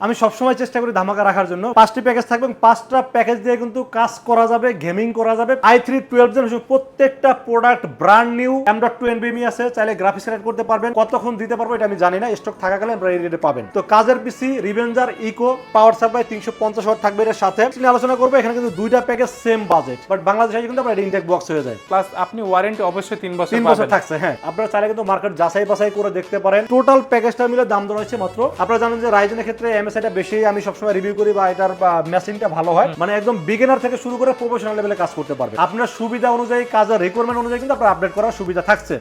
আমি সবসময় চেষ্টা করি ধামাকা রাখার জন্য। পাঁচটি প্যাকেজ থাকবে এবং পাঁচটা প্যাকেজ দিয়ে কিন্তু কাজ করা যাবে গেমিং করা যাবে। আই থ্রি টুয়েলভ জেনারেশন প্রত্যেকটা product brand new M dot two এনবিএমি আছে চাইলে গ্রাফিক্স এড করতে পারবেন। কতক্ষণ দিতে পারব এটা আমি জানি না স্টক থাকাকালে আপনারা এই রেটে পাবেন। তো কাজের পিসি রিভেঞ্জার ইকো পাওয়ার সাপ্লাই তিনশো পঞ্চাশ ওয়াট থাকবে এর সাথে। আলোচনা করব এখানে কিন্তু দুইটা প্যাকেজ সেম বাজেট বাট বাংলাদেশে কিন্তু আপনার ইনটেক বক্স হয়ে যায়। প্লাস আপনি ওয়ারেন্টি অবশ্যই তিন বছর তিন বছর থাকছে হ্যাঁ। আপনারা চাইলে কিন্তু মার্কেট যাচাই বাছাই করে দেখতে পারেন। টোটাল প্যাকেজটা মিলে দাম দর হচ্ছে মাত্র। আপনারা জানেন যে রাইজেনের ক্ষেত্রে এমএসআইটা বেশি আমি সবসময় রিভিউ করি বা এটার মেশিনটা ভালো হয়। মানে একদম বিগিনার থেকে শুরু করে প্রফেশনাল লেভেলে কাজ করতে পারবে। আপনার সুবিধা অনুযায়ী কাজের রিকোয়ারমেন্ট অনুযায়ী কিন্তু আপনার আপডেট করার সুবিধা থাকছে।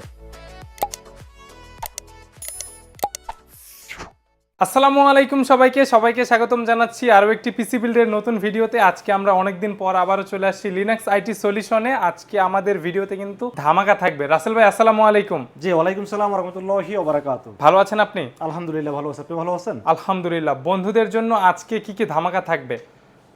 আসসালামু আলাইকুম সবাইকে সবাইকে স্বাগতম জানাচ্ছি আরও একটি পিসি বিল্ডের নতুন ভিডিওতে। আজকে আমরা অনেকদিন পর আবারও চলে আসছি লিনাক্স আইটি সলিউশনে আজকে আমাদের ভিডিওতে কিন্তু ধামাকা থাকবে। রাসেল ভাই আসসালামু আলাইকুম। জি ওয়ালাইকুম সালাম রহমতুল্লাহি ওবারাকাতু। ভালো আছেন আপনি? আলহামদুলিল্লাহ ভালো আছেন আপনি ভালো আছেন? আলহামদুলিল্লাহ। বন্ধুদের জন্য আজকে কি কি ধামাকা থাকবে?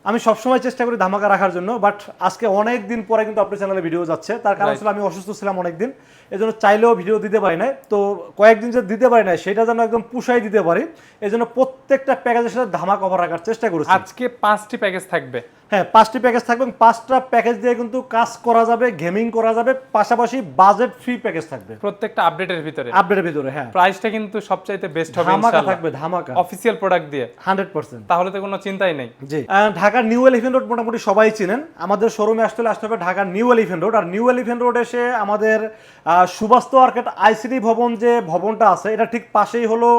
আমি সবসময় চেষ্টা করি ধামাকা রাখার জন্য বাট আজকে অনেক দিন পরে কিন্তু আপনার চ্যানেলে ভিডিও যাচ্ছে। তার কারণ. ছিল আমি অসুস্থ ছিলাম অনেকদিন। এই জন্য চাইলেও ভিডিও দিতে পারি না তো কয়েকদিন যে দিতে পারি না সেটা যেন একদম পুষাই দিতে পারি। এই জন্য প্রত্যেকটা প্যাকেজের সাথে ধামাকা অফার রাখার চেষ্টা করেছি। আজকে পাঁচটি প্যাকেজ থাকবে। হ্যাঁ পাঁচটি প্যাকেজ থাকবে এবং পাঁচটা প্যাকেজ দিয়ে কিন্তু কাজ করা যাবে গেমিং করা যাবে পাশাপাশি বাজেট ফ্রি প্যাকেজ থাকবে। প্রত্যেকটা আপডেটের ভিতরে। আপডেটের ভিতরে হ্যাঁ। প্রাইসটা কিন্তু সবচাইতে বেস্ট হবে ধামাকা থাকবে ধামাকা। অফিসিয়াল প্রোডাক্ট দিয়ে। Hundred percent. তাহলে তো কোনো চিন্তাই নেই। জি। ঢাকার নিউ এলিফেন্ট রোড মোটামুটি সবাই চিনেন। আমাদের শোরুমে আসতে হলে আসতে হবে ঢাকার নিউ এলিফেন্ট রোড আর নিউ এলিফেন্ট রোড এসে আমাদের সুবাস্ত মার্কেট আইসিডি ভবন যে ভবনটা আছে এটা ঠিক পাশেই হলো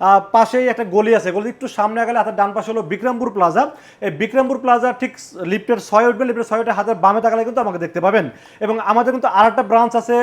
আহ, পাশেই একটা গলি আছে। গলি একটু সামনে গেলে হাতের ডান পাশে হলো বিক্রমপুর প্লাজা। এই বিক্রমপুর প্লাজা ঠিক লিফটের ছয় উঠবেন লিফটের ছয়টা হাতের বামে তাকালে কিন্তু আমাকে দেখতে পাবেন। এবং আমাদের কিন্তু আর একটা ব্রাঞ্চ আছে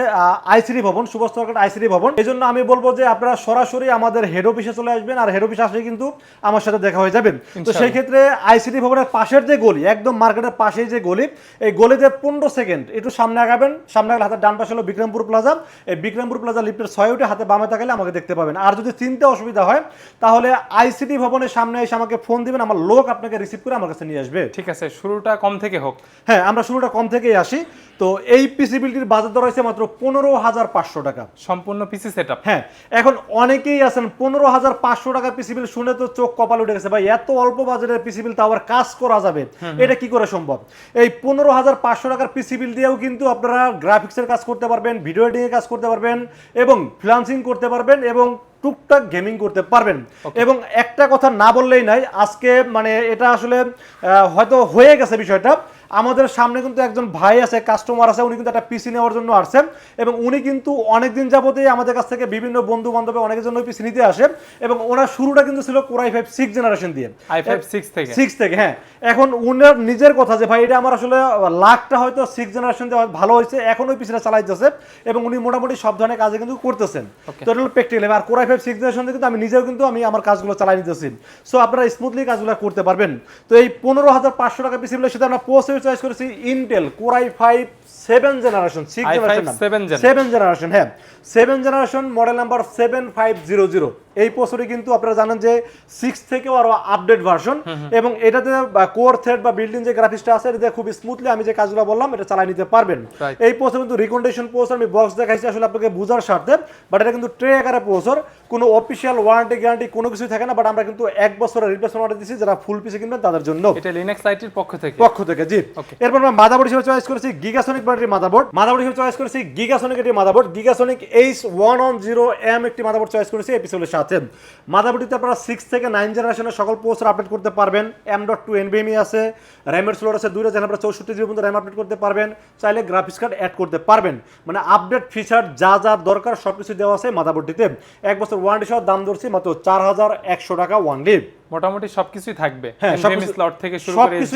আইসিডি ভবন সুবাস্ত মার্কেট আইসিডি ভবন। এই জন্য আমি বলব যে আপনারা সরাসরি আমাদের হেড অফিসে চলে আসবেন আর হেড অফিসে আসলে কিন্তু আমার সাথে দেখা হয়ে যাবেন। তো সেই ক্ষেত্রে আইসিডি ভবনের পাশের যে গলি একদম মার্কেটের পাশেই যে গলি এই গলিতে পনেরো সেকেন্ড একটু সামনে আগাবেন সামনে আগালে হাতের ডান পাশে হলো বিক্রমপুর প্লাজা। এই বিক্রমপুর প্লাজা লিফটের ছয় উঠে হাতে বামে তাকালে আমাকে দেখতে পাবেন। আর যদি চিনতে অসুবিধা হয় তাহলে আইসিডি ভবনের সামনে এসে আমাকে ফোন দিবেন আমার লোক আপনাকে রিসিভ করে আমার কাছে নিয়ে আসবে। ঠিক আছে শুরুটা কম থেকে হোক। হ্যাঁ আমরা শুরুটা কম থেকেই আসি। তো এই পিসিবিলিটির বাজার দর হয়েছে মাত্র পনেরো হাজার পাঁচশো টাকা। সম্পূর্ণ পিসি সেটআপ হ্যাঁ এখন অনেকেই আছেন পনেরো হাজার পাঁচশো টাকা পিসিবিল শুনে তো চোখ কপাল উঠে গেছে ভাই এত অল্প বাজারের পিসিবিল তো আবার কাজ করা যাবে। এটা কি করে সম্ভব? এই পনেরো হাজার পাঁচশো টাকার পিসিবিল দিয়েও কিন্তু আপনারা গ্রাফিক্সের কাজ করতে পারবেন ভিডিও এর কাজ করতে পারবেন এবং ফ্রিলান্সিং করতে পারবেন এবং টুকটাক গেমিং করতে পারবেন। এবং একটা কথা না বললেই নাই আজকে মানে এটা আসলে আহ, হয়তো হয়ে গেছে বিষয়টা। আমাদের সামনে কিন্তু একজন ভাই আছে কাস্টমার আছে উনি কিন্তু একটা পিসি নেওয়ার জন্য আসছেন এবং উনি কিন্তু অনেকদিন যাবতেই আমাদের কাছ থেকে বিভিন্ন বন্ধু বান্ধব অনেকের জন্য পিসি নিতে আসে এবং ওনার শুরুটা কিন্তু ছিল core i five six generation দিয়ে। আই ফাইভ সিক্স থেকে। সিক্স থেকে হ্যাঁ। এখন উনার নিজের কথা যে ভাই এটা আমার আসলে লাখটা হয়তো সিক্স জেনারেশন দিয়ে ভালো হয়েছে এখন ওই পিসিটা চালাইতেছে এবং উনি মোটামুটি সব ধরনের কাজে কিন্তু করতেছেন। তো এটা হলো practical R core i five six generation কিন্তু আমি নিজেও কিন্তু আমি আমার কাজগুলো চালাই নিতেছি। সো আপনারা স্মুথলি কাজগুলো করতে পারবেন। তো এই পনেরো হাজার পাঁচশো টাকা পিসিগুলোর সাথে আমরা পোস্ট চয়েস করেছি Intel core i five seven generation six generation. Seven generation হ্যাঁ seven generation model number seven five zero zero. এই প্রসেসরে কিন্তু আপনারা জানেন যে সিক্স থেকেও আরও আপডেট ভার্সন এবং এটাতে কোর থ্রেড বা বিল্ডিং যে গ্রাফিক্সটা আছে এটাতে খুব স্মুথলি আমি যে কাজগুলো বললাম এটা চালাই নিতে পারবেন। এই প্রসেসর কিন্তু রিকন্ডিশন প্রসেসর আমি বক্স দেখাইছি আসলে আপনাকে বোঝার স্বার্থে বাট এটা কিন্তু ট্রে আকারে প্রসেসর কোনো অফিসিয়াল ওয়ারেন্টি গ্যারান্টি কোনো কিছুই থাকে না বাট আমরা কিন্তু এক বছরের রিপ্লেসমেন্ট অর্ডার দিচ্ছি যারা ফুল পিসি কিনবেন তাদের জন্য। এটা লিনাক্স আইটির পক্ষ থেকে? পক্ষ থেকে জি। এরপর আমরা মাদাবোর্ড হিসেবে চয়েস করেছি গিগাসনিক ব্যাটারি মাদাবোর্ড মাদাবোর্ড হিসেবে চয়েস করেছি গিগাসনিক একটি motherboard গিগাসনিক H one on zero M একটি মাদাবোর্ড চয়েস করেছি এপিসোডের সাথে। মাদাবোর্ডটিতে আপনারা সিক্স থেকে নাইন জেনারেশনের সকল পোস্টার আপডেট করতে পারবেন। এম ডট টু এনবিএমই আছে র্যামের স্লোর আছে দুইটা যেন আপনারা চৌষট্টি জিবি পর্যন্ত র্যাম আপডেট করতে পারবেন। চাইলে গ্রাফিক্স কার্ড অ্যাড করতে পারবেন। মানে আপডেট ফিচার যা যা দরকার সব কিছু দেওয়া আছে মাদাবোর্ডটিতে এক বছর ওয়ারেন্টি সহ দাম ধরছি মাত্র চার হাজার একশো টাকা ওয়ান লিভ মোটামুটি সবকিছুই থাকবে। হ্যাঁ এনভিএমই স্লট থেকে শুরু করে সবকিছু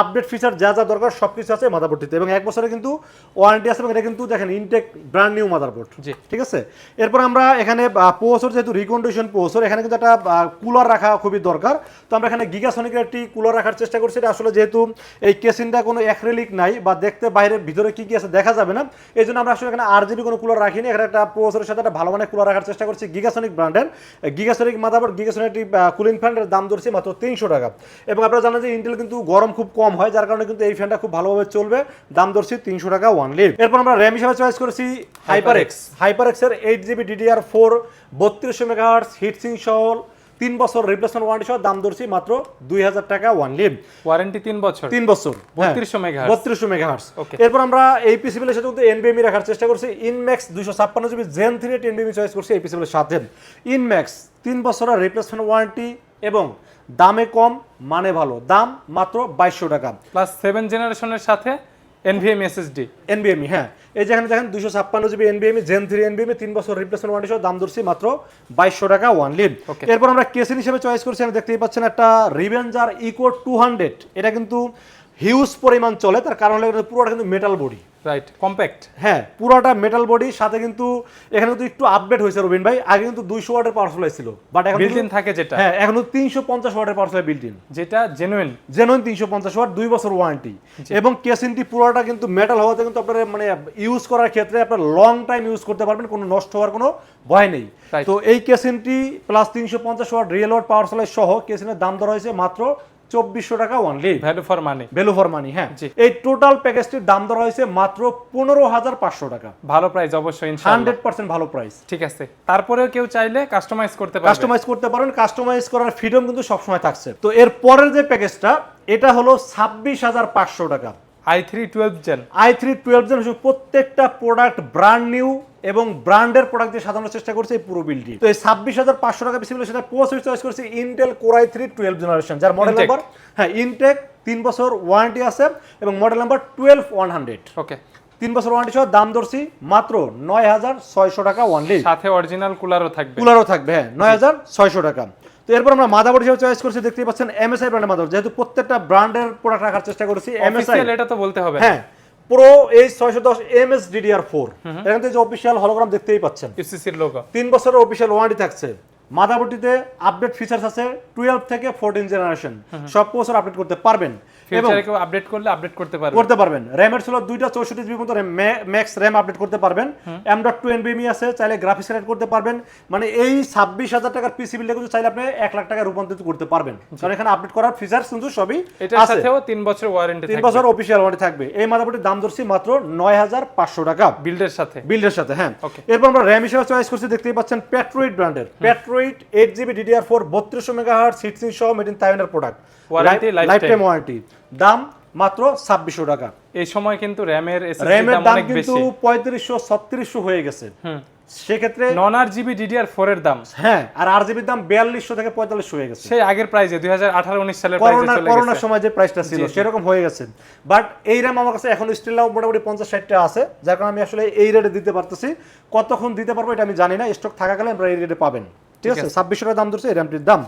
আপডেট ফিচার যা যা দরকার সবকিছু আছে মাদারবোর্ডটিতে। এবং এক বছরে কিন্তু ওয়ারেন্টি আছে এবং এটা কিন্তু দেখেন ইনটেক ব্র্যান্ড নিউ মাদারবোর্ড জি। ঠিক আছে? এরপর আমরা এখানে পোসর যেহেতু রিকন্ডিশন পোসর এখানে কিন্তু একটা কুলার রাখা খুবই দরকার। তো আমরা এখানে গিগাসনিকের একটি কুলার রাখার চেষ্টা করছি। এটা আসলে যেহেতু এই কেসিনটা কোনো অ্যাক্রেলিক নাই বা দেখতে বাইরে ভিতরে কি কি আছে দেখা যাবে না। এই জন্য আমরা আসলে এখানে আর জিবি কোনো কুলার রাখিনি। এখানে একটা পোসরের সাথে একটা ভালো মানের কুলার রাখার চেষ্টা করছি গিগাসনিক ব্র্যান্ডের গিগাসনিক মাদারবোর্ড গিগাসনিক একটি কুলিং ফ্যানের দাম ধরছি মাত্র তিনশো টাকা। এবং আপনারা জানেন যে ইন্টেল কিন্তু গরম খুব কম হয় যার কারণে কিন্তু এই ফ্যানটা খুব ভালোভাবে চলবে। দাম ধরছি তিনশো টাকা ওয়ান লিভ এরপর আমরা র্যাম হিসাবে চয়েস করেছি হাইপার এক্স হাইপার এক্সের এইট জিবি ডিডিআর ফোর বত্রিশশো মেগাহার্স হিটসিং সহ তিন বছর রিপ্লেসমেন্ট ওয়ারেন্টি সহ দাম ধরছি মাত্র দুই হাজার টাকা ওয়ান লিভ ওয়ারেন্টি তিন বছর? তিন বছর বত্রিশশো মেগাহার্টজ বত্রিশশো মেগাহার্স এরপর আমরা এই পিসিবিলের সাথে কিন্তু এনবিএমি রাখার চেষ্টা করছি। ইনম্যাক্স দুইশো ছাপ্পান্ন জিবি জেন থ্রি এনবিএমি চয়েস করছি এই পিসিবিলের সাথে। ইনম্যাক্স তিন বছরের রিপ্লেসমেন্ট ওয়ারেন্টি এবং দামে কম মানে ভালো। দাম মাত্র বাইশশো টাকা। প্লাস সেভেন জেনারেশনের সাথে এনভিএম এসএসডি এনবিএমই হ্যাঁ। এই যেখানে দেখেন দুশো ছাপ্পান্ন GB NBME gen three NBME তিন বছর রিপ্লেসমেন্ট ওয়ারেন্টি সহ দাম ধরছি মাত্র বাইশশো টাকা ওয়ান লিড Okay. এরপর আমরা কেসিন হিসেবে চয়েস করছি আমি দেখতেই পাচ্ছেন একটা রিভেঞ্জার ইকো টু হান্ড্রেড এটা কিন্তু হিউজ পরিমাণ চলে তার কারণ হলো পুরোটা কিন্তু মেটাল বডি রাইট কম্প্যাক্ট হ্যাঁ পুরোটা মেটাল বডি সাথে কিন্তু এখানে কিন্তু একটু আপডেট হয়েছে রবিন ভাই। আগে কিন্তু দুইশো ওয়াটের পাওয়ার সাপ্লাই ছিল বাট এখন বিল্ট ইন থাকে যেটা। হ্যাঁ এখন তিনশো পঞ্চাশ ওয়াটের পাওয়ার সাপ্লাই বিল্ট ইন যেটা জেনুইন জেনুইন তিনশো পঞ্চাশ ওয়াট দুই বছর ওয়ারেন্টি এবং কেসিনটি পুরোটা কিন্তু মেটাল হওয়াতে কিন্তু আপনার মানে ইউজ করার ক্ষেত্রে আপনার লং টাইম ইউজ করতে পারবেন কোনো নষ্ট হওয়ার কোনো ভয় নেই। তো এই কেসিনটি প্লাস তিনশো পঞ্চাশ watt real watt power supply সহ কেসিনের দাম ধরা হয়েছে মাত্র চব্বিশশো টাকা only value for money value for money হ্যাঁ। এই টোটাল প্যাকেজটির দাম ধরা হয়েছে মাত্র পনেরো হাজার পাঁচশো টাকা। ভালো প্রাইস অবশ্যই হান্ড্রেড পার্সেন্ট ভালো প্রাইস ঠিক আছে। তারপরেও কেউ চাইলে কাস্টমাইজ করতে পারবে। কাস্টমাইজ করতে পারেন কাস্টমাইজ করার ফ্রিডম কিন্তু সবসময় থাকছে। তো এর পরের যে প্যাকেজটা এটা হলো ছাব্বিশ হাজার পাঁচশো টাকা। I three twelve gen I three twelve gen প্রত্যেকটা প্রোডাক্ট ব্র্যান্ড নিউ এবং ব্র্যান্ডের প্রোডাক্ট দিয়ে সাজানোর চেষ্টা করছে এই পুরো বিলটি তো এই ছাব্বিশ হাজার পাঁচশো টাকা বেশি সেটা পোস্ট চয়েস করছে Intel core i three twelve generation যার মডেল নাম্বার হ্যাঁ ইনটেক তিন বছর ওয়ারেন্টি আছে এবং model number twelve one hundred okay তিন বছর ওয়ারেন্টি সহ দাম ধরছি মাত্র নয় হাজার ছয়শো টাকা ওয়ানলি সাথে অরিজিনাল কুলারও থাকবে। কুলারও থাকবে হ্যাঁ নয় হাজার ছয়শো টাকা। তো এরপর আমরা মাদাবোর্ড হিসেবে চয়েস করছি দেখতেই পাচ্ছেন এমএসআই ব্র্যান্ডের মাদাবোর্ড যেহেতু প্রত্যেকটা ব্র্যান্ডের প্রোডাক্ট রাখার চেষ্টা করেছি এমএসআই এটা তো বলতে হবে। হ্যাঁ প্রো এই ছয়শো দশ এম এস ডিডিআর ফোর এখান থেকে যে অফিসিয়াল হলোগ্রাম দেখতেই পাচ্ছেন। এফসিসির লোগো তিন বছরের অফিসিয়াল ওয়ারেন্টি থাকছে। মাদারবোর্ডটিতে আপডেট ফিচার্স আছে টুয়েলভ থেকে ফোরটিন জেনারেশন সব বছর আপডেট করতে পারবেন। ফিউচারে কেউ আপডেট করলে আপডেট করতে পারবে। করতে পারবেন। র্যামের ছিল দুইটা চৌষট্টি জিবি মতো ম্যাক্স র্যাম আপডেট করতে পারবেন। এম ডট টু এনবিএমই আছে চাইলে গ্রাফিক্স কার্ড করতে পারবেন। মানে এই ছাব্বিশ হাজার টাকার পিসি কিন্তু চাইলে আপনি এক লাখ টাকা রূপান্তরিত করতে পারবেন। কারণ এখানে আপডেট করার ফিচার্স কিন্তু সবই এটার সাথেও তিন বছর ওয়ারেন্টি থাকবে। বছর অফিসিয়াল ওয়ারেন্টি থাকবে। এই মাদাবোর্ডের দাম ধরছি মাত্র নয় হাজার পাঁচশো টাকা। বিল্ডের সাথে। বিল্ডের সাথে হ্যাঁ. এরপর আমরা র্যাম হিসেবে চয়েস করছি দেখতেই পাচ্ছেন প্যাট্রোইড ব্র্যান্ডের Patriot eight GB DDR four বত্রিশশো মেগা হার্ট সিক্সটিন সহ মেড ইন তাইওয়ানের প্রোডাক্ট টাইম ওয়ারেন্টি দাম মাত্র ছাব্বিশশো টাকা। এই সময় কিন্তু র্যামের র্যামের দাম কিন্তু পঁয়ত্রিশশো ছত্রিশশো হয়ে গেছে। সেক্ষেত্রে non R GB DDR four এর দাম। হ্যাঁ আর আর জিবির দাম বিয়াল্লিশশো থেকে পঁয়তাল্লিশশো হয়ে গেছে। সেই আগের প্রাইজে দুই হাজার আঠারো উনিশ সালের করোনা করোনার সময় যে প্রাইসটা ছিল। সেরকম হয়ে গেছে। বাট এই র্যাম আমার কাছে এখন স্টিল মোটামুটি পঞ্চাশ ষাটটা আছে। যার কারণে আমি আসলে এই রেটে দিতে পারতেছি। কতক্ষণ দিতে পারব এটা আমি জানি না। স্টক থাকাকালে আমরা এই রেটে পাবেন। ঠিক আছে ছাব্বিশশো টাকা দাম ধরছে এই র্যামটির দাম।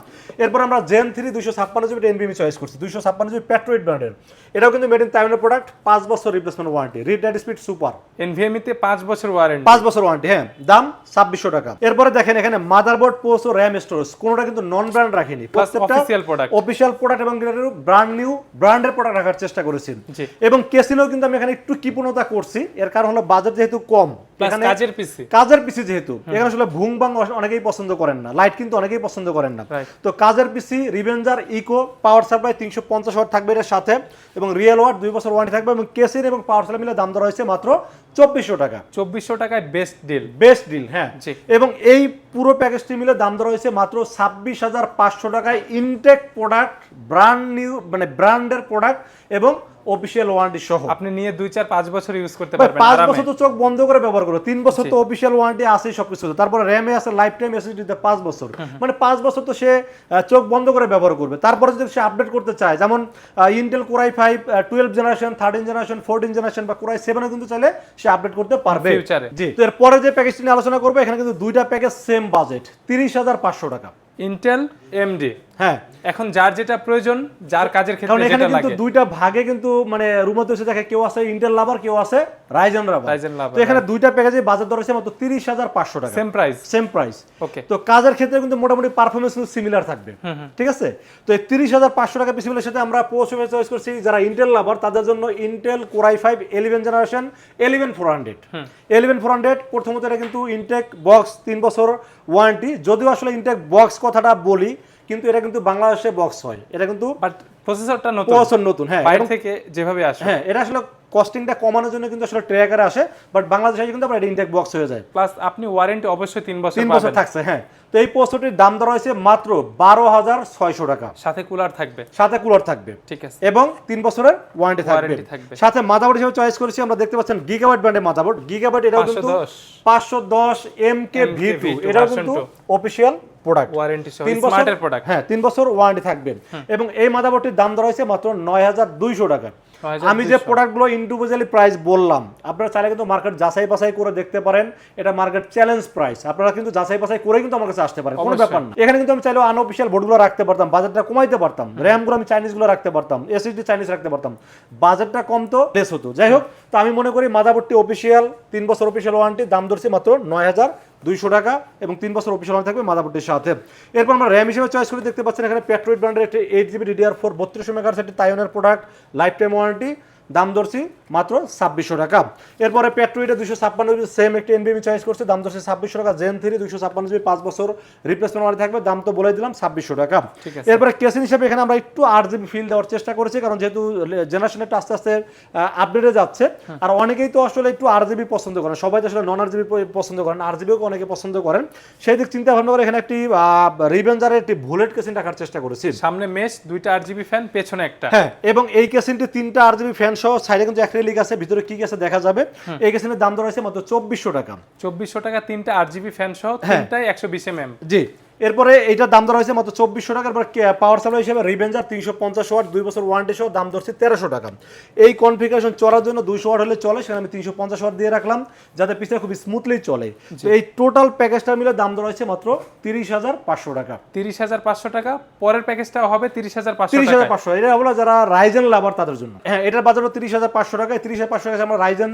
এরপর আমরা জেন থ্রি দুইশো ছাপ্পান্ন জিবি এনবিএমি চয়েস করছি দুইশো ছাপ্পান্ন জিবি প্যাট্রোইড ব্র্যান্ডের এটাও কিন্তু মেড ইন তাইওয়ানের প্রোডাক্ট পাঁচ বছর replacement warranty read write speed super NVMe তে পাঁচ বছর ওয়ারেন্টি পাঁচ বছর ওয়ারেন্টি হ্যাঁ দাম ছাব্বিশশো টাকা। এরপরে দেখেন এখানে মাদারবোর্ড পোস্ট ও র্যাম স্টোরেজ কোনোটা কিন্তু নন ব্র্যান্ড রাখিনি official product। অফিসিয়াল প্রোডাক্ট এবং ব্র্যান্ড নিউ ব্র্যান্ডের প্রোডাক্ট রাখার চেষ্টা করেছি। এবং কেসিনেও কিন্তু আমি এখানে একটু কৃপণতা করছি এর কারণ হলো বাজার যেহেতু কম। এখানে কাজের পিসি কাজের পিসি যেহেতু। এখানে আসলে ভুং বাং অনেকেই পছন্দ করেন না। লাইট কিন্তু অনেকেই পছন্দ করেন না। তো কাজের পিসি রিভেঞ্জার ইকো পাওয়ার সাপ্লাই তিনশো পঞ্চাশ ওয়াট থাকবে এর সাথে এবং রিয়েল ওয়াট দুই বছর ওয়ারেন্টি থাকবে এবং কেসের এবং পাওয়ার সাপ্লাই মিলে দাম ধরা হয়েছে মাত্র চব্বিশশো টাকা। চব্বিশশো টাকায় বেস্ট ডিল বেস্ট ডিল হ্যাঁ। এবং এই পুরো প্যাকেজটি মিলে দাম ধরা হয়েছে মাত্র ছাব্বিশ হাজার পাঁচশো টাকায় ইনটেক প্রোডাক্ট ব্র্যান্ড নিউ মানে ব্র্যান্ডের প্রোডাক্ট এবং অফিসিয়াল ওয়ারেন্টি সহ। আপনি নিয়ে দুই চার পাঁচ বছর ইউজ করতে পারবেন পাঁচ বছর তো চোখ বন্ধ করে ব্যবহার করো তিন বছর তো অফিসিয়াল ওয়ারেন্টি আছে সবকিছু। তারপরে র্যামে আছে লাইফ টাইম এসএসডিতে পাঁচ বছর। মানে পাঁচ বছর তো সে চোখ বন্ধ করে ব্যবহার করবে। তারপরে যদি সে আপডেট করতে চায় যেমন Intel Core i five twelve generation thirteen generation fourteen generation বা কোরাই সেভেনও কিন্তু চাইলে সে আপডেট করতে পারবে। জি। তো এরপরে যে প্যাকেজটি নিয়ে আলোচনা করব এখানে কিন্তু দুইটা প্যাকেজ সেম বাজেট তিরিশ হাজার পাঁচশো টাকা। ইন্টেল এমডি হ্যাঁ। এখন যার যেটা প্রয়োজন যার কাজের কারণ ক্ষেত্রে এখানে যেটা কিন্তু দুইটা ভাগে কিন্তু মানে রুমত এসে দেখে কেউ আছে ইন্টেল লাভার কেউ আছে রাইজেন লাভার Ryzen lover, তো এখানে দুইটা প্যাকেজে বাজার দর হচ্ছে মাত্র তিরিশ হাজার পাঁচশো টাকা। Same price same price okay তো কাজের ক্ষেত্রে কিন্তু মোটামুটি পারফরমেন্স কিন্তু সিমিলার থাকবে। ঠিক আছে? তো এই তিরিশ হাজার পাঁচশো টাকা পিসিবিলের সাথে আমরা পৌঁছে চয়েস করছি যারা ইন্টেল লাভার তাদের জন্য Intel Core i five eleven generation eleven four hundred eleven four hundred প্রথমত এটা কিন্তু ইনটেক বক্স তিন বছর ওয়ারেন্টি যদিও আসলে ইনটেক বক্স কথাটা বলি কিন্তু এটা কিন্তু বাংলাদেশে বক্স হয়। এটা কিন্তু বাট প্রসেসরটা নতুন। বছর নতুন হ্যাঁ। বাইরে থেকে যেভাবে আসে। হ্যাঁ এটা আসলে কস্টিংটা কমানোর জন্য কিন্তু আসলে ট্রে আকারে আসে বাট বাংলাদেশে কিন্তু আপনার ইনটেক বক্স হয়ে যায়। প্লাস আপনি ওয়ারেন্টি অবশ্যই তিন বছর তিন বছর থাকছে হ্যাঁ। তো এই প্রস্তুতির দাম ধরা হয়েছে মাত্র বারো হাজার ছয়শো টাকা। সাথে কুলার থাকবে। সাথে কুলার থাকবে। ঠিক আছে। এবং তিন বছরের ওয়ারেন্টি থাকবে। সাথে মাদাবোর্ড হিসেবে চয়েস করেছি আমরা দেখতে পাচ্ছেন গিগাবাইট ব্র্যান্ডের মাদাবোর্ড গিগাবাইট এটাও কিন্তু 510 পাঁচশো দশ M K V two V2 এটাও কিন্তু। অফিসিয়াল প্রোডাক্ট ওয়ারেন্টি তিন প্রোডাক্ট হ্যাঁ তিন বছর ওয়ারেন্টি থাকবে। এবং এই দাম ধরা হয়েছে মাত্র নয় হাজার দুইশো টাকা। আমি যে প্রোডাক্টগুলো ইন্ডিভিজুয়ালি প্রাইস বললাম আপনারা চাইলে কিন্তু মার্কেট যাচাই বাছাই করে দেখতে পারেন। এটা মার্কেট চ্যালেঞ্জ প্রাইস আপনারা কিন্তু যাচাই বাছাই করে কিন্তু আমার কাছে আসতে পারেন। কোনো ব্যাপার না। এখানে কিন্তু আমি চাইলে আনঅফিসিয়াল বোর্ডগুলো রাখতে পারতাম বাজেটটা কমাইতে পারতাম। র্যামগুলো আমি চাইনিজগুলো রাখতে পারতাম এসএসডি চাইনিজ রাখতে পারতাম। বাজেটটা কম তো লেস হতো। যাই হোক তো আমি মনে করি মাদাবোর্ডটি অফিসিয়াল তিন বছর অফিসিয়াল ওয়ারেন্টি দাম ধরছে মাত্র নয় হাজার দুইশো টাকা এবং তিন বছর অফিসিয়াল ওয়ারেন্টি থাকবে মাদাবোর্ডটির সাথে। এরপর আমরা র্যাম হিসেবে চয়েস করে দেখতে পাচ্ছেন এখানে পেট্রোয়েট ব্র্যান্ডের একটি এইট জিবি ডিডিআর ফোর বত্রিশ মেগার একটি তাইওয়ানের প্রোডাক্ট লাইফ টাইম ওয়ারেন্টি দাম ধরছি মাত্র ছাব্বিশশো টাকা। এরপরে পেট্রোইটে দুশো ছাপ্পান্ন জিবি সেম একটি এনবিএমি চয়েস করছে দাম ধরছে ছাব্বিশশো টাকা। জেন থ্রি দুশো ছাপ্পান্ন জিবি পাঁচ বছর রিপ্লেসমেন্ট ওয়ারেন্টি থাকবে দাম তো বলে দিলাম ছাব্বিশশো টাকা। এরপরে কেসিন হিসেবে এখানে আমরা একটু আট জিবি ফিল দেওয়ার চেষ্টা করেছি কারণ যেহেতু জেনারেশনটা আস্তে আস্তে আপডেটে যাচ্ছে। আর অনেকেই তো আসলে একটু আট জিবি পছন্দ করেন সবাই তো আসলে নন আট জিবি পছন্দ করেন আট জিবিও অনেকে পছন্দ করেন। সেই দিক চিন্তা ভাবনা করে এখানে একটি রিভেঞ্জারের একটি বুলেট কেসিন রাখার চেষ্টা করেছি। সামনে মেশ দুইটা আট জিবি ফ্যান পেছনে একটা। হ্যাঁ এবং এই কেসিনটি তিনটা আর জিবি ফ্যান সহ সাইডে কিন্তু অ্যাক্রিলিক আছে ভিতরে কি আছে দেখা যাবে। এই কেসিনের দাম ধরা আছে মাত্র চব্বিশশো টাকা। চব্বিশশো টাকা তিনটা আট জিবি ফ্যান সহ হ্যাঁ। তিনটাই একশো বিশ এম এম জি। এরপরে এইটার দাম ধরা হয়েছে মাত্র চব্বিশশো টাকার পর পাওয়ার সাপ্লাই হিসেবে রিভেঞ্জার তিনশো পঞ্চাশ ওয়াট দুই বছর ওয়ারেন্টি সহ দাম ধরছে তেরোশো টাকা। এই কনফিগারেশন চলার জন্য দুইশো ওয়াট হলে চলে সেখানে আমি তিনশো পঞ্চাশ ওয়াট দিয়ে রাখলাম যাতে পিছনে খুব স্মুথলি চলে। এই টোটাল প্যাকেজটা মিলে দাম ধরা হয়েছে মাত্র তিরিশ হাজার পাঁচশো টাকা। তিরিশ হাজার পাঁচশো টাকা পরের প্যাকেজটা হবে তিরিশ হাজার পাঁচশো তিরিশ হাজার পাঁচশো। এটা হলো যারা রাইজেন লাভার তাদের জন্য। হ্যাঁ এটার বাজারও তিরিশ হাজার পাঁচশো টাকা। তিরিশ হাজার পাঁচশো টাকা আমরা রাইজেন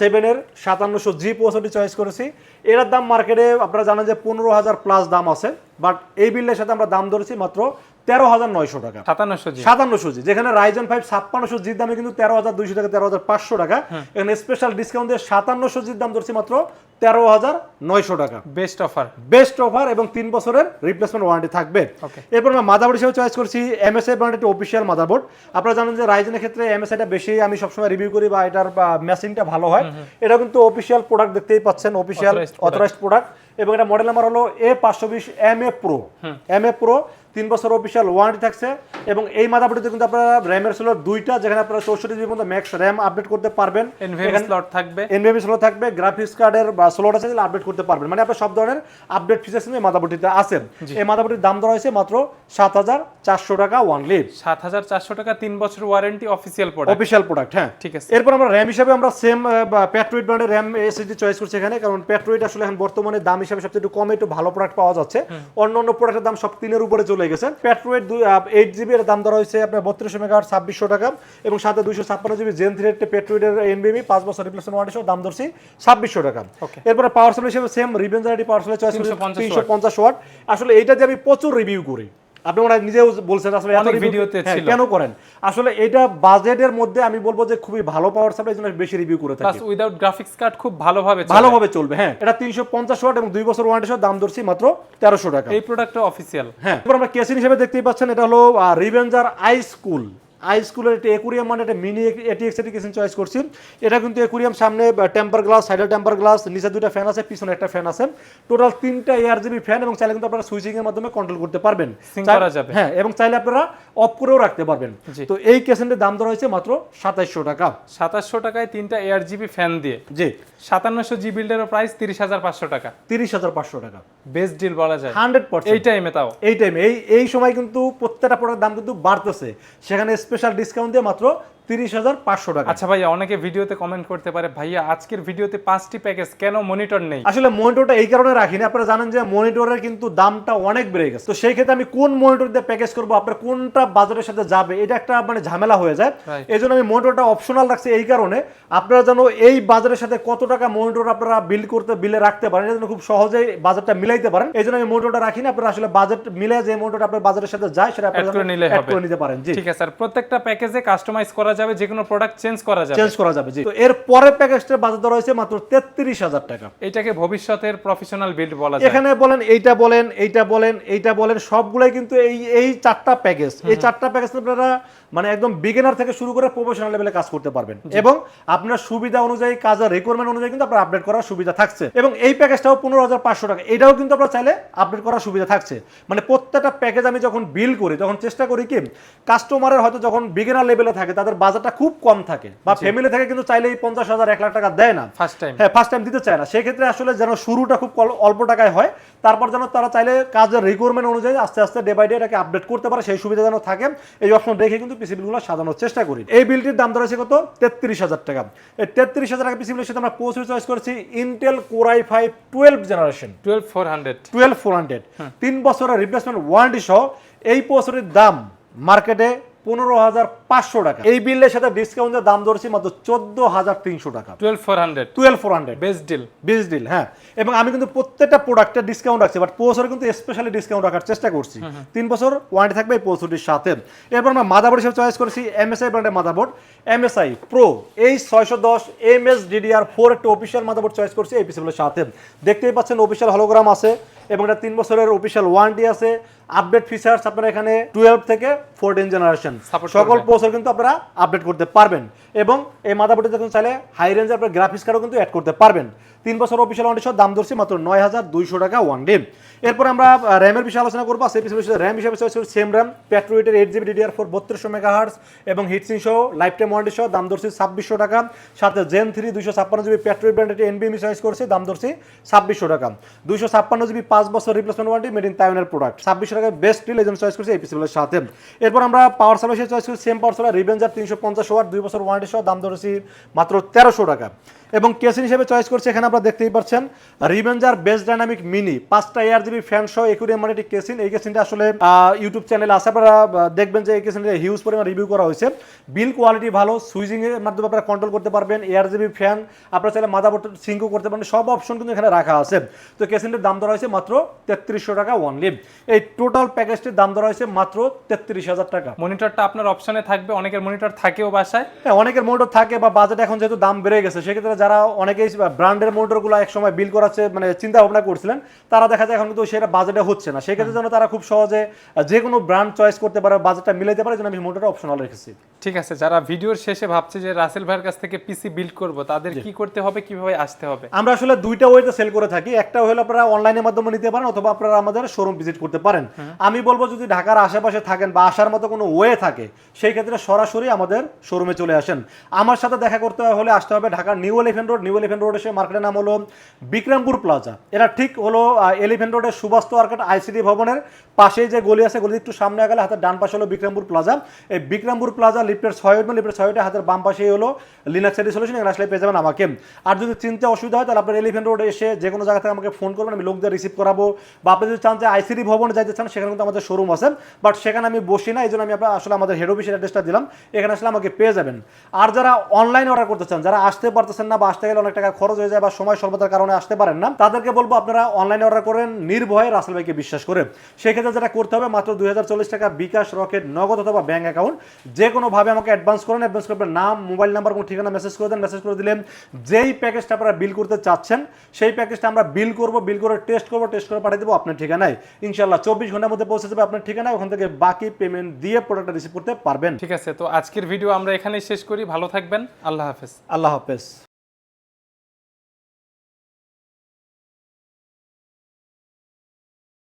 সেভেনের সাতান্নশো জি পঁয়ষট্টি চয়েস করেছি। এটার দাম মার্কেটে আপনারা জানেন যে পনেরো হাজার প্লাস দাম আছে বাট এই বিলের সাথে আমরা দাম ধরেছি মাত্র তেরো হাজার নয়শো টাকা। সাতান্নশো সাতান্নশো জি। যেখানে রাইজেন ফাইভ ছাপ্পান্নশো জির দামে কিন্তু তেরো হাজার দুইশো টাকা তেরো হাজার পাঁচশো টাকা। এখানে স্পেশাল ডিসকাউন্ট দিয়ে সাতান্নশো জির দাম ধরছি মাত্র তেরো হাজার নয়শো টাকা। বেস্ট অফার বেস্ট অফার এবং তিন বছরের রিপ্লেসমেন্ট ওয়ারেন্টি থাকবে। এরপর আমরা মাদারবোর্ড হিসেবে চয়েস করছি এমএসআই ব্র্যান্ডের একটি অফিসিয়াল মাদারবোর্ড আপনারা জানেন যে রাইজেনের ক্ষেত্রে এমএসআইটা বেশি আমি সবসময় রিভিউ করি বা এটার মেশিনটা ভালো হয়। এটা কিন্তু অফিসিয়াল প্রোডাক্ট দেখতেই পাচ্ছেন অফিসিয়াল অথরাইজড প্রোডাক্ট এবং এটা মডেল নাম্বার হলো এ পাঁচশো বিশ M A pro M A pro তিন বছর অফিসিয়াল ওয়ারেন্টি থাকছে এবং এই মাদারবোর্ডে কিন্তু আপনারা র্যামের ছিল দুইটা যেখানে আপনারা চৌষট্টি জিবি মতো ম্যাক্স র্যাম আপডেট করতে পারবেন। এনভিএম স্লট থাকবে। এনভিএমি থাকবে গ্রাফিক্স কার্ডের বা স্লোট আছে আপডেট করতে পারবেন। মানে আপনার সব ধরনের আপডেট ফিচার্স কিন্তু এই মাদাবোর্ডটিতে আছে এই মাদাবোর্ডটির দাম ধরা হয়েছে মাত্র সাত হাজার চারশো টাকা ওয়ান লিভ সাত হাজার চারশো টাকা তিন বছর warranty official product official product হ্যাঁ। ঠিক আছে। এরপর আমরা র্যাম হিসাবে আমরা সেম প্যাট্রোইড ব্র্যান্ডের র্যাম এসএসডি চয়েস করছি এখানে কারণ প্যাট্রোইড আসলে এখন বর্তমানে দাম হিসাবে সবচেয়ে একটু কমে একটু ভালো প্রোডাক্ট পাওয়া যাচ্ছে। অন্য অন্য প্রোডাক্টের দাম সব তিনের উপরে চলে গেছে। দুই এইট জিবি এর দাম ধরা হয়েছে আপনার বত্রিশশো মেগা ছাব্বিশশো টাকা এবং সাথে দুইশো ছাপ্পান্ন জিবি জেন থ্রি এন এনবিএমি পাঁচ বছর রিপ্লেসমেন্ট ওয়ারেন্টি দাম ধরছি ছাব্বিশশো টাকা। এরপরে পাওয়ার সাপ্লাই হিসেবে same Revenger power supply choice করছি 350 তিনশো পঞ্চাশ ওয়াট আসলে এইটা যে আমি প্রচুর রিভিউ করি আপনি নিজেও বলছেন আসলে অনেক ভিডিওতে হ্যাঁ, ছিল। কেন করেন? আসলে এটা বাজেটের মধ্যে আমি বলব যে খুবই ভালো পাওয়ার সাপ্লাই জন্য বেশি রিভিউ করে প্লাস থাকি উইদাউট গ্রাফিক্স কার্ড খুব ভালোভাবে। ভালোভাবে চলবে হ্যাঁ। এটা তিনশো পঞ্চাশ ওয়াট এবং দুই বছর ওয়ারেন্টি সহ দাম ধরছি মাত্র তেরোশো টাকা। এই প্রোডাক্টটা অফিসিয়াল হ্যাঁ এবার আমরা কেসিন হিসেবে দেখতেই পাচ্ছেন এটা হলো রিভেঞ্জার আই স্কুল আই স্কুলের একটি একুরিয়াম মানে একটা মিনি এটিএক্স এটি কেসিন চয়েস করছি। এটা কিন্তু একুরিয়াম সামনে টেম্পার গ্লাস সাইডের টেম্পার গ্লাস নিচে দুটো ফ্যান আছে পিছনে একটা ফ্যান আছে। টোটাল তিনটা এয়ার জিবি ফ্যান এবং চাইলে কিন্তু আপনারা সুইচিং এর মাধ্যমে কন্ট্রোল করতে পারবেন। হ্যাঁ এবং চাইলে আপনারা অফ করেও রাখতে পারবেন। তো এই কেসেন্টের দাম ধরা হয়েছে মাত্র সাতাইশশো টাকা। সাতাশশো টাকায় তিনটা এয়ার জিবি ফ্যান দিয়ে। জি। সাতান্নশো জি বিল্ডেরও প্রাইস তিরিশ হাজার পাঁচশো টাকা। তিরিশ হাজার পাঁচশো টাকা। বেস্ট ডিল বলা যায়। Hundred percent. এই টাইমে তাও। এই টাইমে এই এই সময় কিন্তু প্রত্যেকটা প্রোডাক্ট দাম কিন্তু বাড়তেছে। সেখানে স্পেশাল ডিসকাউন্ট দিয়ে মাত্র তিরিশ হাজার পাঁচশো টাকা। আচ্ছা ভাইয়া অনেকে ভিডিওতে কমেন্ট করতে পারে ভাইয়া আজকের ভিডিওতে পাঁচটি প্যাকেজ কেন মনিটর নেই? আসলে মনিটরটা এই কারণে রাখিনি আপনারা জানেন যে মনিটরের কিন্তু দামটা অনেক বেড়ে গেছে। তো সেই ক্ষেত্রে আমি কোন মনিটর দিয়ে প্যাকেজ করব আপনার কোনটা বাজারের সাথে যাবে এটা একটা মানে ঝামেলা হয়ে যায়। এই জন্য আমি মনিটরটা অপশনাল রাখছি এই কারণে। আপনারা যেন এই বাজারের সাথে কত টাকা মনিটর আপনারা বিল করতে বিলে রাখতে পারেন এই জন্য খুব সহজেই বাজারটা মিলাইতে পারেন। এই জন্য আমি মনিটরটা রাখিনি আপনারা আসলে বাজেট মিলে যে মনিটরটা আপনার বাজারের সাথে যায় সেটা আপনারা নিতে পারেন ঠিক আছে আর প্রত্যেকটা প্যাকেজে কাস্টমাইজ করা যাবে যে কোনো প্রোডাক্ট চেঞ্জ করা যাবে। চেঞ্জ করা যাবে জি। তো এর পরের প্যাকেজটার বাজার দর রয়েছে মাত্র তেত্রিশ হাজার টাকা। এটাকে ভবিষ্যতের প্রফেশনাল বিল্ড বলা যায়। এখানে বলেন এইটা বলেন এইটা বলেন এইটা বলেন সবগুলাই কিন্তু এই এই চারটা প্যাকেজ এই চারটা প্যাকেজ আপনারা মানে একদম বিগিনার থেকে শুরু করে প্রফেশনাল লেভেলে কাজ করতে পারবেন। এবং আপনার সুবিধা অনুযায়ী কাজের রিকোয়ারমেন্ট অনুযায়ী কিন্তু আপনার আপডেট করার সুবিধা থাকছে। এবং এই প্যাকেজটাও পনেরো হাজার পাঁচশো টাকা। এটাও কিন্তু আপনারা চাইলে আপডেট করার সুবিধা থাকছে। মানে প্রত্যেকটা প্যাকেজ আমি যখন বিল করি তখন চেষ্টা করি কি কাস্টমারের হয়তো যখন বিগিনার লেভেলে থাকে তাদের বাজারটা খুব কম থাকে বা ফ্যামিলি থেকে কিন্তু চাইলেই পঞ্চাশ হাজার এক লাখ টাকা দেয় না। ফার্স্ট টাইম হ্যাঁ ফার্স্ট টাইম দিতে চায় না। সেক্ষেত্রে আসলে যেন শুরুটা খুব অল্প টাকায় হয় তারপর যেন তারা চাইলে কাজের রিকোয়ারমেন্ট অনুযায়ী আস্তে আস্তে ডে বাই ডে এটাকে আপডেট করতে পারে সেই সুবিধা যেন থাকে। এই অপশন রেখে কিন্তু পিসি বিলগুলো সাজানোর চেষ্টা করি। এই বিলটির দাম ধরেছে কত? তেত্রিশ হাজার টাকা। এই তেত্রিশ হাজার টাকা পিসি বিলের সাথে আমরা পৌঁছে চয়েস করেছি Intel Core i five twelve generation twelve four hundred twelve four hundred তিন বছরের রিপ্লেসমেন্ট ওয়ারেন্টি সহ এই বছরের দাম মার্কেটে পনেরো হাজার পাঁচশো টাকা। এই বিলের সাথে ডিসকাউন্টের দাম ধরেছি মাত্র চোদ্দ হাজার তিনশো টাকা। Twelve four hundred twelve four hundred best deal big deal হ্যাঁ। এবং আমি কিন্তু প্রত্যেকটা প্রোডাক্টের ডিসকাউন্ট রাখছি বাট পৌঁছরে কিন্তু স্পেশালি ডিসকাউন্ট রাখার চেষ্টা করছি। তিন বছর ওয়ারেন্টি থাকবে এই পৌঁছটির সাথে। এরপর আমরা মাদাবোর্ড হিসেবে চয়েস করেছি এমএসআই ব্র্যান্ডের মাদাবোর্ড এমএসআই প্রো এই ছয়শো দশ এম এস ডিডিআর ফোর একটা অফিসিয়াল মাদাবোর্ড চয়েস করছি এই পিসিগুলোর সাথে। দেখতেই পাচ্ছেন অফিসিয়াল হলোগ্রাম আছে এবং এটা তিন বছরের অফিসিয়াল ওয়ারেন্টি আছে। আপডেট ফিচার্স আপনারা এখানে টুয়েলভ থেকে ফোরটিন জেনারেশন সকল। প্রসেসর কিন্তু আপনারা আপডেট করতে পারবেন। এবং এই মাদাবোর্ডে যখন চাইলে হাই রেঞ্জের আপনার গ্রাফিক্স কার্ডও কিন্তু অ্যাড করতে পারবেন। তিন বছর অফিসিয়াল ওয়ারেন্টি সহ দাম ধরছি মাত্র নয় হাজার দুইশো টাকা ওয়ান ডে এরপর আমরা র্যামের বিষয়ে আলোচনা করব। সেই বিষয়ে র্যাম হিসেবে সেম র্যাম প্যাট্রোয়েটের এইট জিবি ডিডিআর ফোর বত্রিশশো মেগা হার্স এবং হিটসিং সহ লাইফ টাইম ওয়ারেন্টি সহ দাম ধরছি ছাব্বিশশো টাকা। সাথে জেন থ্রি দুইশো ছাপ্পান্ন জিবি প্যাট্রোয়েট ব্র্যান্ডের এনবিএমি চয়েস করছি দাম ধরছি ছাব্বিশশো টাকা। দুইশো ছাপ্পান্ন জিবি পাঁচ বছর রিপ্লেসমেন্ট ওয়ারেন্টি মেড ইন তাইওয়ানের প্রোডাক্ট ছাব্বিশশো টাকা বেস্ট ডিল এই চয়েস করছি এপিসি সাথে। এরপর আমরা পাওয়ার সার্ভিস চয়েস করছি সেম পাওয়ার সার্ভিস রিভেঞ্জার তিনশো পঞ্চাশ ওয়াট দুই বছর ওয়ারেন্টি সহ দাম ধরেছি মাত্র তেরোশো টাকা। এবং কেসিন হিসেবে চয়েস করছে এখানে আপনারা দেখতেই পাচ্ছেন। রিভেঞ্জার বেস্ট ডাইনামিক মিনি পাঁচটা এয়ার জিবি ফ্যান সহ একুরিয়াম মানে কেসিন। এই কেসিনটা আসলে ইউটিউব চ্যানেলে আছে। আপনারা দেখবেন যে এই কেসিনটা হিউজ পরিমাণ রিভিউ করা হয়েছে। বিল কোয়ালিটি ভালো সুইজিং এর মাধ্যমে আপনারা কন্ট্রোল করতে পারবেন। এয়ার জিবি ফ্যান আপনারা চাইলে মাদা বোর্ড সিঙ্কও করতে পারেন সব অপশন কিন্তু এখানে রাখা আছে। তো কেসিনটির দাম ধরা হয়েছে মাত্র তেত্রিশশো টাকা ওয়ানলি এই টোটাল প্যাকেজটির দাম ধরা হয়েছে মাত্র তেত্রিশ হাজার টাকা। মনিটরটা আপনার অপশনে থাকবে অনেকের মনিটর থাকেও বাসায়। হ্যাঁ অনেকের মনিটর থাকে বা বাজেট এখন যেহেতু দাম বেড়ে গেছে সেক্ষেত্রে যারা অনেকেই ব্র্যান্ডের মোটরগুলো এক সময় বিল করাচ্ছে মানে চিন্তা ভাবনা করছিলেন তারা দেখা যায় এখন কিন্তু সেটা বাজেটে হচ্ছে না। সেক্ষেত্রে জন্য তারা খুব সহজে যে কোনো ব্র্যান্ড চয়েস করতে পারে বাজেটটা মিলাইতে পারে জন্য আমি মোটরটা অপশনাল রেখেছি। ঠিক আছে যারা ভিডিওর শেষে ভাবছে যে রাসেল ভাইয়ের কাছ থেকে পিসি বিল্ড করব তাদের কি করতে হবে কীভাবে আসতে হবে? আমরা আসলে দুইটা ওয়েতে সেল করে থাকি। একটা হলো আপনারা অনলাইনের মাধ্যমে নিতে পারেন অথবা আপনারা আমাদের শোরুম ভিজিট করতে পারেন। আমি বলব যদি ঢাকার আশেপাশে থাকেন বা আসার মতো কোনো ওয়ে থাকে সেই ক্ষেত্রে সরাসরি আমাদের শোরুমে চলে আসেন। আমার সাথে দেখা করতে হলে আসতে হবে ঢাকার New Elephant Road New Elephant Road এসে মার্কেটের নাম হলো বিক্রমপুর প্লাজা এটা ঠিক হলো এলিফেন্ট রোডের সুবাস্ত মার্কেট আইসিডি ভবনের পাশেই যে গলি আছে গলি একটু সামনে গেলে হাতের ডান পাশে হলো বিক্রমপুর প্লাজা এই বিক্রমপুর প্লাজা লিফটের ছয় উঠবেন লিফটের ছয় উঠে হাতের বাম পাশেই হলো লিনাক্স এডি সলিউশন এখানে আসলে পেয়ে যাবেন আমাকে। আর যদি চিনতে অসুবিধা হয়, তাহলে আপনার এলিফেন্ট রোডে এসে যে কোনো জায়গা থেকে আমাকে ফোন করবেন, আমি লোকদের রিসিভ করাবো। বা আপনি যদি চান যে আইসিডি ভবনে যাইতে চান, সেখানে কিন্তু আমাদের শোরুম আছে। বাট সেখানে আমি বসি না এই জন্য আমি আপনার আসলে আমাদের হেড অফিসের অ্যাড্রেসটা দিলাম। এখানে আসলে আমাকে পেয়ে যাবেন। আর যারা অনলাইন অর্ডার করতে চান, যারা আসতে পারতেছেন না বা আসতে গেলে অনেক টাকা খরচ হয়ে যায় বা সময় স্বল্পতার কারণে আসতে পারেন না তাদেরকে বলব আপনারা অনলাইনে অর্ডার করেন নির্ভয়ে রাসেল ভাইকে বিশ্বাস করে। সেক্ষেত্রে যেটা করতে হবে মাত্র দুই হাজার চল্লিশ টাকা বিকাশ রকেট নগদ অথবা ব্যাঙ্ক অ্যাকাউন্ট যে কোনোভাবে আমাকে অ্যাডভান্স করেন অ্যাডভান্স করবেন নাম মোবাইল নাম্বার এবং ঠিকানা মেসেজ করে দেন মেসেজ করে দিলেন যেই প্যাকেজটা আপনারা বিল করতে চাচ্ছেন সেই প্যাকেজটা আমরা বিল করব বিল করে টেস্ট করব টেস্ট করে পাঠিয়ে দেবো আপনার ঠিকানায়। ইনশাল্লাহ চব্বিশ ঘণ্টার মধ্যে পৌঁছে যাবে আপনার ঠিকানায় ওখান থেকে বাকি পেমেন্ট দিয়ে প্রোডাক্টটা রিসিভ করতে পারবেন। ঠিক আছে তো আজকের ভিডিও আমরা এখানেই শেষ করি ভালো থাকবেন আল্লাহ হাফেজ। আল্লাহ হাফেজ।